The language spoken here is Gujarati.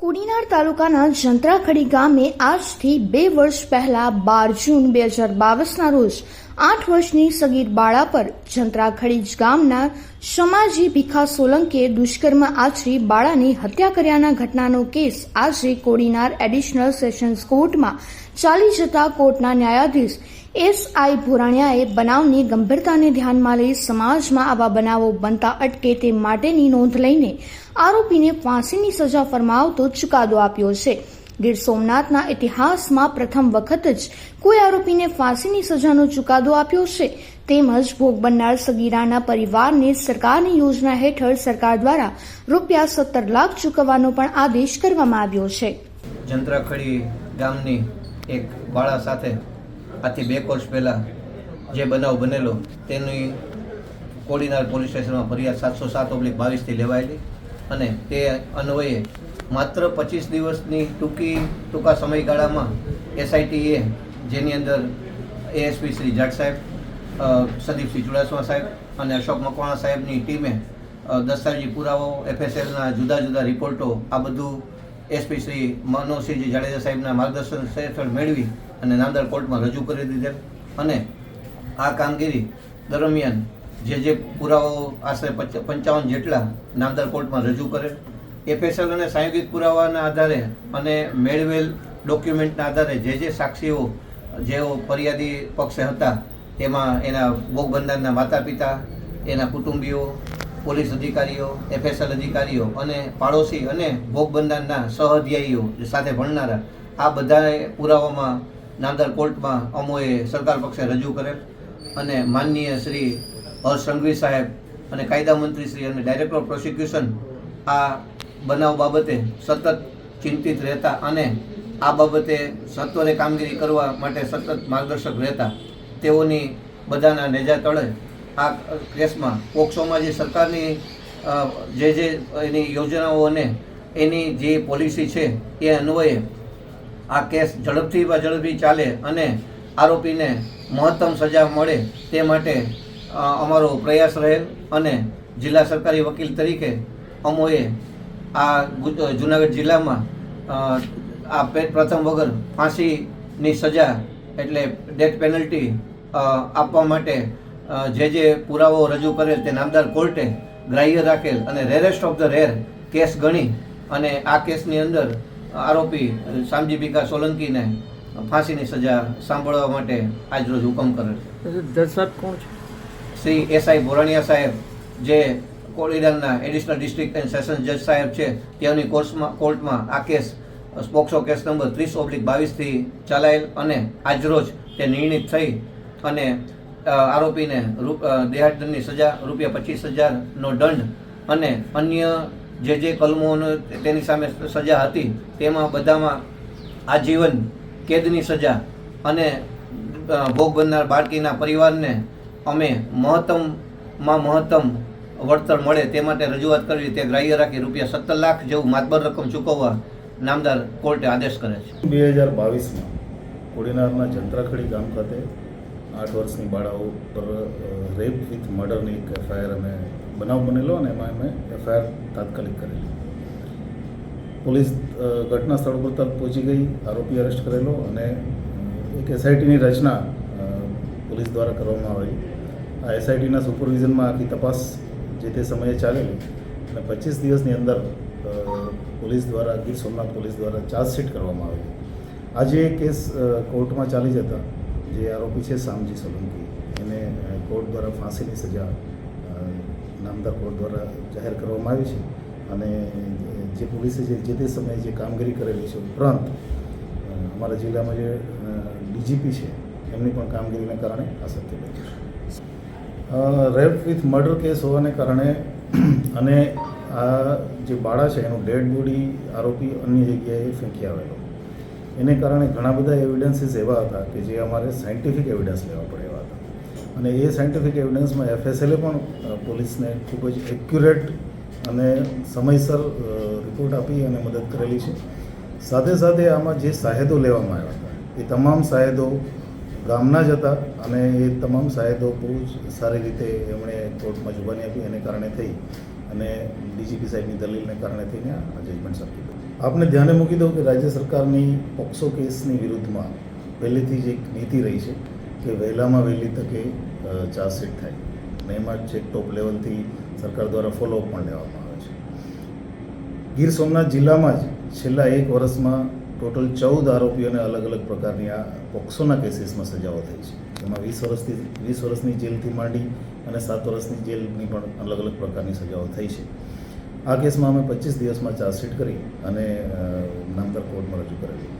કુડીનાર તાલુકાના જંત્રાખડી ગામે આજથી બે વર્ષ પહેલા બાર જૂન બે હજાર બાવીસના રોજ આઠ વર્ષની સગીર બાળા પર જંત્રાખડી ગામના સમાજી ભીખા સોલંકીએ દુષ્કર્મ આચરી બાળાની હત્યા કર્યાના ઘટનાનો કેસ આજે કોડીનાર એડિશનલ સેશન્સ કોર્ટમાં ચાલી જતા કોર્ટના ન્યાયાધીશ એસ આઈ ભુરાણિયાએ બનાવની ગંભીરતાને ધ્યાનમાં લઈ સમાજમાં આવા બનાવો બનતા અટકે તે માટેની નોંધ લઈને આરોપીને ફાંસીની સજા ફરમાવતો ચુકાદો આપ્યો છે. ગીર સોમનાથના ઇતિહાસમાં પ્રથમ વખત જ કોઈ આરોપીને ફાંસીની સજાનો ચુકાદો આપ્યો છે. તેમજ ભોગ બનનાર સગીરાના પરિવારને સરકારની યોજના હેઠળ સરકાર દ્વારા રૂપિયા સત્તર લાખ ચૂકવવાનો પણ આદેશ કરવામાં આવ્યો છે. જંત્રાખડી ગામની એક બાળા સાથે આથી બે વર્ષ પહેલાં જે બનાવ બનેલો, તેની કોડીનાર પોલીસ સ્ટેશનમાં ફરિયાદ સાતસો સાત ઓબ્લિક બાવીસથી લેવાયેલી અને તે અન્વયે માત્ર પચીસ દિવસની ટૂંકી, ટૂંકા સમયગાળામાં એસઆઈટીએ જેની અંદર એએસપી શ્રી જાટ સાહેબ સદીપસિંહ ચુડાસમા સાહેબ અને અશોક મકવાણા સાહેબની ટીમે દસ્તાવેજી પુરાવો એફએસએલના જુદા જુદા રિપોર્ટો, આ બધું એસપી શ્રી મનોજસિંહજી જાડેજા સાહેબના માર્ગદર્શન હેઠળ મેળવી અને નાંદર કોર્ટમાં રજૂ કરી દીધેલ. અને આ કામગીરી દરમિયાન જે જે પુરાવાઓ આશરે પચ- પંચાવન જેટલા નામદાર કોર્ટમાં રજૂ કરેલ. એફએસએલ અને સાંયોગિક પુરાવાના આધારે અને મેળવેલ ડોક્યુમેન્ટના આધારે જે જે સાક્ષીઓ જેઓ ફરિયાદી પક્ષે હતા તેમાં એના ભોગ બનનારના માતા પિતા એના કુટુંબીઓ પોલીસ અધિકારીઓ, એફએસએલ અધિકારીઓ અને પાડોશી અને ભોગ બંધારણના સહઅધ્યાયીઓ સાથે ભણનારા, આ બધાએ પુરાવામાં નાંદર કોર્ટમાં અમોએ સરકાર પક્ષે રજૂ કરેલ અને માનનીય શ્રી હર્ષ સંઘવી સાહેબ અને કાયદા મંત્રી શ્રી અને ડાયરેક્ટર પ્રોસિક્યુશન આ બનાવ બાબતે સતત ચિંતિત રહેતા અને આ બાબતે સત્વરે કામગીરી કરવા માટે સતત માર્ગદર્શક રહેતા, તેઓની બધાના નેજા તળે આ કેસમાં પોક્સોમાં જે સરકારની જે જે એની યોજનાઓ અને એની જે પોલિસી છે એ અન્વયે આ કેસ ઝડપથી ઝડપથી ચાલે અને આરોપીને મહત્તમ સજા મળે તે માટે અમારો પ્રયાસ રહેલ અને જિલ્લા સરકારી વકીલ તરીકે અમોએ આ જુનાગઢ જિલ્લામાં આ પ્રથમ વગર ફાંસીની સજા એટલે ડેથ પેનલ્ટી આપવા માટે જે જે પુરાવો રજૂ કરેલ તે નામદાર કોર્ટે ગ્રાહ્ય રાખેલ અને rarest of the rare case ગણી અને આ કેસની અંદર આરોપી શામજી ભીખા સોલંકીને ફાંસીની સજા સાંભળવા માટે આજરોજ હુકમ કરેલ સાહેબ કોણ છે? શ્રી એસઆઈ બોરાણીયા સાહેબ જે કોળીડાના એડિશનલ ડિસ્ટ્રિક્ટ એન્ડ સેશન જજ સાહેબ છે તેઓની કોર્સમાં કોર્ટમાં આ કેસ સ્પોક્સો કેસ નંબર ત્રીસ ઓબ્લિક બાવીસથી ચલાયેલ અને આજરોજ તે નિર્ણિત થઈ અને આરોપીને રૂ- સજા, રૂપિયા પચીસ હજારનો દંડ અને અન્ય જે જે કલમોનો તેની સામે સજા હતી, તેમાં બધામાં આજીવન, કેદની સજા અને ભોગ બનનાર બાળકીના પરિવારને અમે મહત્તમમાં મહત્તમ વળતર મળે તે માટે રજૂઆત કરવી, તે ગ્રાહ્ય રાખી રૂપિયા સત્તર લાખ જેવું માતબર રકમ ચૂકવવા નામદાર કોર્ટે આદેશ કરે છે. બે હજાર બાવીસમાં કોડીનારના જંત્રાખડી ગામ ખાતે આઠ વર્ષની બાળાઓ પર રેપ વિથ મર્ડરની એક એફઆઈઆર અમે બનાવ બનેલો અને એમાં અમે એફઆઈઆર તાત્કાલિક કરેલી. પોલીસ ઘટના સ્થળ પર તરત પહોંચી ગઈ, આરોપી અરેસ્ટ કરેલો અને એક એસઆઈટીની રચના પોલીસ દ્વારા કરવામાં આવેલી. આ એસઆઈટીના સુપરવિઝનમાં આખી તપાસ જે તે સમયે ચાલેલી અને પચીસ દિવસની અંદર પોલીસ દ્વારા, ગીર સોમનાથ પોલીસ દ્વારા ચાર્જશીટ કરવામાં આવેલી. આજે એ કેસ કોર્ટમાં ચાલી જતા જે આરોપી છે, શામજી સોલંકી, એને કોર્ટ દ્વારા ફાંસીની સજા નામદાર કોર્ટ દ્વારા જાહેર કરવામાં આવી છે. અને જે પોલીસે જે જે તે સમયે જે કામગીરી કરેલી છે ઉપરાંત અમારા જિલ્લામાં જે ડીજીપી છે, એમની પણ કામગીરીને કારણે આ સત્ય બન્યું છે. રેપ વિથ મર્ડર કેસ હોવાને કારણે, અને આ જે બાળા છે, એનું ડેડ બોડી આરોપી અન્ય જગ્યાએ ફેંકી આવેલો. એને કારણે ઘણા બધા એવિડન્સીસ એવા હતા કે જે અમારે સાયન્ટિફિક એવિડન્સ લેવા પડે એવા હતા. અને એ સાયન્ટિફિક એવિડન્સમાં એફએસએલે પણ પોલીસને ખૂબ જ એક્યુરેટ અને સમયસર રિપોર્ટ આપી અને મદદ કરેલી છે. સાથે સાથે આમાં જે સાહેદો લેવામાં આવ્યા હતા, એ તમામ સાહેદો ગામના જ હતા અને એ તમામ સાહેદો બહુ જ સારી રીતે એમણે કોર્ટમાં જુબાની આપી એને કારણે થઈ અને ડીજીપી સાહેબની દલીલને કારણે થઈને આ જજમેન્ટ આપી આપને ધ્યાને મૂકી દઉં કે રાજ્ય સરકારની પોક્સો કેસની વિરુદ્ધમાં પહેલેથી જ એક નીતિ રહી છે કે વહેલામાં વહેલી તકે ચાર્જશીટ થાય. અને એમાં ચેક ટોપ લેવલથી સરકાર દ્વારા ફોલોઅપ પણ લેવામાં આવે છે. ગીર સોમનાથ જિલ્લામાં જ છેલ્લા એક વર્ષમાં ટોટલ ચૌદ આરોપીઓને અલગ અલગ પ્રકારની આ પોક્સોના કેસીસમાં સજાઓ થઈ છે. એમાં વીસ વર્ષથી, વીસ વર્ષની જેલથી માંડી અને સાત વર્ષની જેલની પણ અલગ અલગ પ્રકારની સજાઓ થઈ છે. આ કેસમાં અમે પચીસ દિવસમાં ચાર્જશીટ કરી અને નામદાર કોર્ટમાં રજૂ કરેલી.